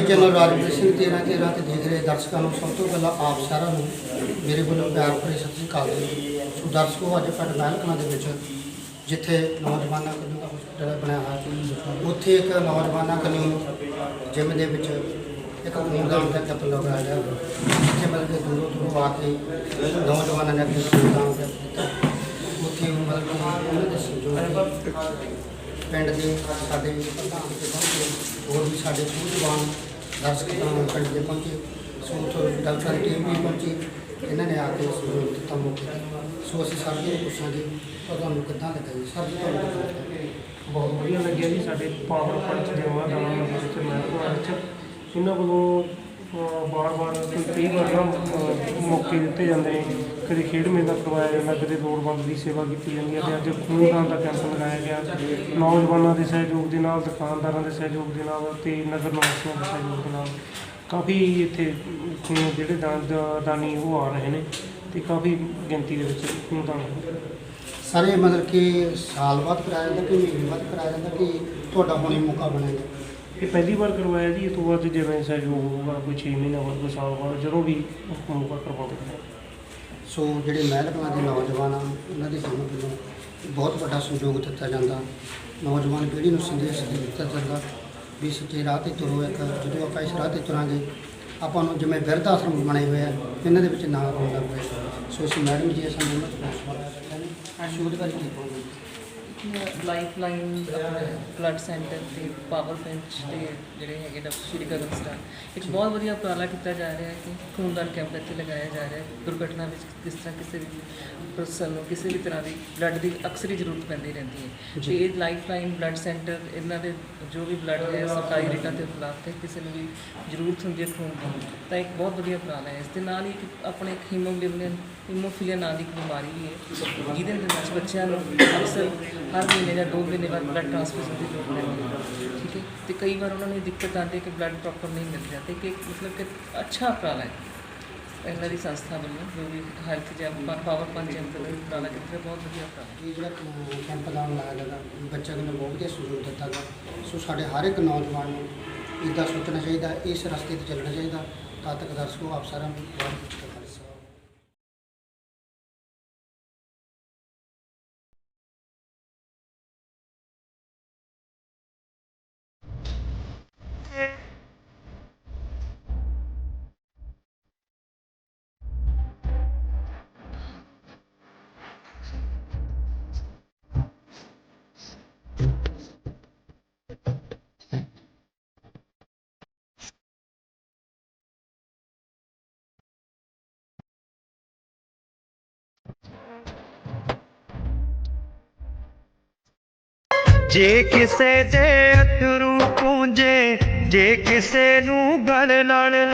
Channel Rajveer Singh 13 13 ਤੇ ਦੇਖ ਰਹੇ ਦਰਸ਼ਕਾਂ ਨੂੰ ਸਭ ਤੋਂ ਪਹਿਲਾਂ ਆਪ ਸਾਰਿਆਂ ਨੂੰ ਮੇਰੇ ਵੱਲੋਂ ਪਿਆਰ ਭਰੀ ਸਤਿ ਸ੍ਰੀ ਅਕਾਲ ਜੀ। ਸੋ ਦਰਸ਼ਕੋ, ਅੱਜ ਪਿੰਡ ਮਹਿਲਕਲਾਂ ਦੇ ਵਿੱਚ ਜਿੱਥੇ ਨੌਜਵਾਨਾਂ ਕਨਿਊ ਦਾ ਹਸਪੀਟਲ ਬਣਿਆ ਹੋਇਆ ਉੱਥੇ ਇੱਕ ਨੌਜਵਾਨਾਂ ਕਨਿਊ ਜਿਮ ਦੇ ਵਿੱਚ ਇੱਕ ਖੂਨਦਾਨ ਦਾ ਕੈਂਪ ਲਗਾਇਆ ਗਿਆ। ਜਿੱਥੇ ਮਤਲਬ ਕਿ ਦੂਰੋਂ ਦੂਰੋਂ ਆ ਕੇ ਨੌਜਵਾਨਾਂ ਨੇ ਆਪਣੇ ਖੂਨਦਾਨ ਦਾ ਉੱਥੇ ਮਤਲਬ ਕਿ ਉਹਨਾਂ ਦੇ ਸਹਿਯੋਗ ਪਿੰਡ ਦੇ ਸਾਡੇ ਪ੍ਰਧਾਨ ਤੇ ਹੋਰ ਵੀ ਸਾਡੇ ਸੂਝਵਾਨ ਦਰਸ਼ਕ ਤਾਂ ਪਿੰਡ ਦੇ ਪਹੁੰਚੇ, ਸੋ ਉੱਥੋਂ ਡਾਕਟਰ ਟੀਮ ਵੀ ਪਹੁੰਚੀ। ਇਹਨਾਂ ਨੇ ਆ ਕੇ ਸਹਿਯੋਗ ਦਿੱਤਾ ਮੌਕੇ ਸੋ ਅਸੀਂ ਸਰ ਜੀ ਨੂੰ ਪੁੱਛਾਂਗੇ ਤਾਂ ਤੁਹਾਨੂੰ ਕਿੱਦਾਂ ਲੱਗਾ ਜੀ? ਸਰ, ਜੀ, ਤੁਹਾਨੂੰ ਕਿੱਦਾਂ ਲੱਗਾ? ਬਹੁਤ ਵਧੀਆ ਲੱਗਿਆ ਜੀ, ਸਾਡੇ ਪਾਵਰ ਪੰਚ ਦੇ ਵਾਹਦਾਂ ਵਿੱਚ ਮਹਿਕਮਾ ਵਿੱਚ ਇਹਨਾਂ ਵੱਲੋਂ ਬਾਰ-ਬਾਰ ਕੋਈ ਕਈ ਵਾਰ ਮੌਕੇ ਦਿੱਤੇ ਜਾਂਦੇ ਨੇ। ਕਦੇ ਖੇਡ ਮੇਲਾ ਕਰਵਾਇਆ ਜਾਂਦਾ, ਕਦੇ ਲੋੜਵੰਦ ਦੀ ਸੇਵਾ ਕੀਤੀ ਜਾਂਦੀ ਹੈ ਤੇ ਅੱਜ ਖੂਨਦਾਨ ਦਾ ਕੈਂਪ ਲਗਾਇਆ ਗਿਆ। ਨੌਜਵਾਨਾਂ ਦੇ ਸਹਿਯੋਗ ਦੇ ਨਾਲ, ਦੁਕਾਨਦਾਰਾਂ ਦੇ ਸਹਿਯੋਗ ਦੇ ਨਾਲ ਤੇ ਨਗਰ ਨਿਵਾਸੀਆਂ ਦੇ ਸਹਿਯੋਗ ਦੇ ਨਾਲ ਕਾਫੀ ਇੱਥੇ ਖੂਨ ਜਿਹੜੇ ਦਾਨ, ਦਾਨੀ ਉਹ ਆ ਰਹੇ ਨੇ ਤੇ ਕਾਫੀ ਗਿਣਤੀ ਦੇ ਵਿੱਚ ਖੂਨਦਾਨ ਹੋ ਰਿਹਾ। ਸਰ ਮਤਲਬ ਕਿ ਸਾਲ ਬਾਅਦ ਕਰਾਇਆ ਜਾਂਦਾ ਕਿ ਮਹੀਨੇ ਬਾਅਦ ਕਰਾਇਆ ਜਾਂਦਾ ਕਿ ਤੁਹਾਡਾ ਹੁਣੇ ਮੌਕਾ ਬਣੇਗਾ ਇਹ ਪਹਿਲੀ ਵਾਰ ਕਰਵਾਇਆ ਜੀ ਇਹ ਤੋਂ ਬਾਅਦ ਜਿਵੇਂ ਸਹਿਯੋਗ ਹੋਊਗਾ ਕੋਈ 6 ਮਹੀਨਾ ਬਾਅਦ ਕੋਈ ਸਾਲ ਬਾਅਦ ਜਦੋਂ ਵੀ ਮੌਕਾ ਕਰਵਾਉਂਦੇ ਨੇ। ਸੋ ਜਿਹੜੇ ਮਹਿਲਕਲਾਂ ਦੇ ਨੌਜਵਾਨ ਆ ਉਹਨਾਂ ਦੀ ਸਾਨੂੰ ਵੱਲੋਂ ਬਹੁਤ ਵੱਡਾ ਸਹਿਯੋਗ ਦਿੱਤਾ ਜਾਂਦਾ। ਨੌਜਵਾਨ ਪੀੜ੍ਹੀ ਨੂੰ ਸੰਦੇਸ਼ ਦਿੱਤਾ ਜਾਂਦਾ ਵੀ ਸੱਚੇ ਰਾਹ ਤੇ ਤੁਰੋ ਇੱਕ ਜਦੋਂ ਆਪਾਂ ਇਸ ਰਾਹ ਤੇ ਤੁਰਾਂਗੇ ਆਪਾਂ ਨੂੰ ਜਿਵੇਂ ਬਿਰਧ ਆਸ਼ਰਮ ਬਣੇ ਹੋਏ ਆ ਇਹਨਾਂ ਦੇ ਵਿੱਚ ਨਾ ਰੋਣਾ ਪਵੇ ਸੋ ਅਸੀਂ ਮੈਡਮ ਜੀ ਸਾਨੂੰ ਉਹਨਾਂ ਤੋਂ ਸਵਾਲ ਸ਼ੂਟ ਕਰਕੇ ਕੀ ਕਹੋਗੇ ਲਾਈਫ ਲਾਈਨ ਬਲੱਡ ਸੈਂਟਰ ਤੇ ਪਾਵਰ ਬੈਂਚ ਤੇ ਜਿਹੜੇ ਹੈਗੇ ਡਾਕਟਰ ਸ਼੍ਰੀ ਗਗਨ ਸਟਾਰ ਇੱਕ ਬਹੁਤ ਵਧੀਆ ਉਪਰਾਲਾ ਕੀਤਾ ਜਾ ਰਿਹਾ ਹੈ ਕਿ ਖੂਨਦਾਨ ਕੈਂਪ ਇੱਥੇ ਲਗਾਇਆ ਜਾ ਰਿਹਾ ਹੈ। ਦੁਰਘਟਨਾ ਵਿੱਚ ਕਿਸ ਤਰ੍ਹਾਂ ਕਿਸੇ ਵੀ ਪਰਸਨ ਨੂੰ ਕਿਸੇ ਵੀ ਤਰ੍ਹਾਂ ਦੀ ਬਲੱਡ ਦੀ ਅਕਸਰੀ ਜ਼ਰੂਰਤ ਪੈਂਦੀ ਰਹਿੰਦੀ ਹੈ। ਤੇ ਇਹ ਲਾਈਫ ਲਾਈਨ ਬਲੱਡ ਸੈਂਟਰ ਇਹਨਾਂ ਦੇ ਜੋ ਵੀ ਬਲੱਡ ਹੈ ਸਰਕਾਰੀ ਰੇਟਾਂ ਤੇ ਉਪਲਬਧ ਹੈ ਕਿਸੇ ਨੂੰ ਵੀ ਜ਼ਰੂਰਤ ਹੁੰਦੀ ਹੈ ਖੂਨ ਦੀ ਤਾਂ ਇੱਕ ਬਹੁਤ ਵਧੀਆ ਉਪਰਾਲਾ ਹੈ। ਇਸ ਦੇ ਨਾਲ ਹੀ ਇੱਕ ਆਪਣੇ ਇੱਕ ਹੀਮੋਗਲੋਬਿਨ ਹੀਮੋਫੀਲੀਆ ਨਾਂ ਦੀ ਇੱਕ ਬਿਮਾਰੀ ਵੀ ਹੈ ਜਿਹਦੇ ਵਿੱਚ ਬੱਚਿਆਂ ਨੂੰ ਅਕਸਰ ਹਰ ਮਹੀਨੇ ਜਾਂ ਦੋ ਮਹੀਨੇ ਬਾਅਦ ਬਲੱਡ ਟ੍ਰਾਂਸਫਿਊਜ਼ਨ ਦੀ ਲੋੜ ਪੈਂਦੀ ਹੈ। ਠੀਕ ਹੈ? ਤੇ ਕਈ ਵਾਰ ਉਹਨਾਂ ਨੂੰ ਇਹ ਦਿੱਕਤ ਆਉਂਦੀ ਹੈ ਕਿ ਬਲੱਡ ਪ੍ਰੋਪਰ ਨਹੀਂ ਮਿਲ ਰਿਹਾ ਤੇ ਕਿ ਮਤਲਬ ਕਿ ਅੱਛਾ ਉਪਰਾਲਾ ਹੈ। ਇਹਨਾਂ ਦੀ ਸੰਸਥਾ ਵੱਲੋਂ ਜੋ ਵੀ ਹੈਲਥ ਜੈਮ ਪਾਵਰ ਪੰਜ ਜੈਮ ਦਾ ਉਪਰਾਲਾ ਕੀਤਾ ਬਹੁਤ ਵਧੀਆ ਉਪਰਾਲਾ ਇਹ ਜਿਹੜਾ ਕ- ਕੈਂਪ ਦਾ ਲਾਇਆ ਜਾਂਦਾ ਬੱਚਿਆਂ ਨੂੰ ਬਹੁਤ ਵਧੀਆ ਸਹਿਯੋਗ ਦਿੱਤਾ ਗਿਆ। ਸੋ ਸਾਡੇ ਹਰ ਇੱਕ ਨੌਜਵਾਨ ਨੂੰ ਇੱਦਾਂ ਸੋਚਣਾ ਚਾਹੀਦਾ, ਇਸ ਰਸਤੇ ਤੇ ਚੱਲਣਾ ਚਾਹੀਦਾ ਤਾਂ ਤੱਕ ਦਰਸ਼ਕੋ ਆਪ ਸਾਰਿਆਂ ਨੂੰ ਬਹੁਤ ਜੇ ਕਿਸੇ ਦੇ ਅਥਰੂ ਪੂੰਜੇ ਜੇ ਕਿਸੇ ਨੂੰ ਗਲ ਨਾਲ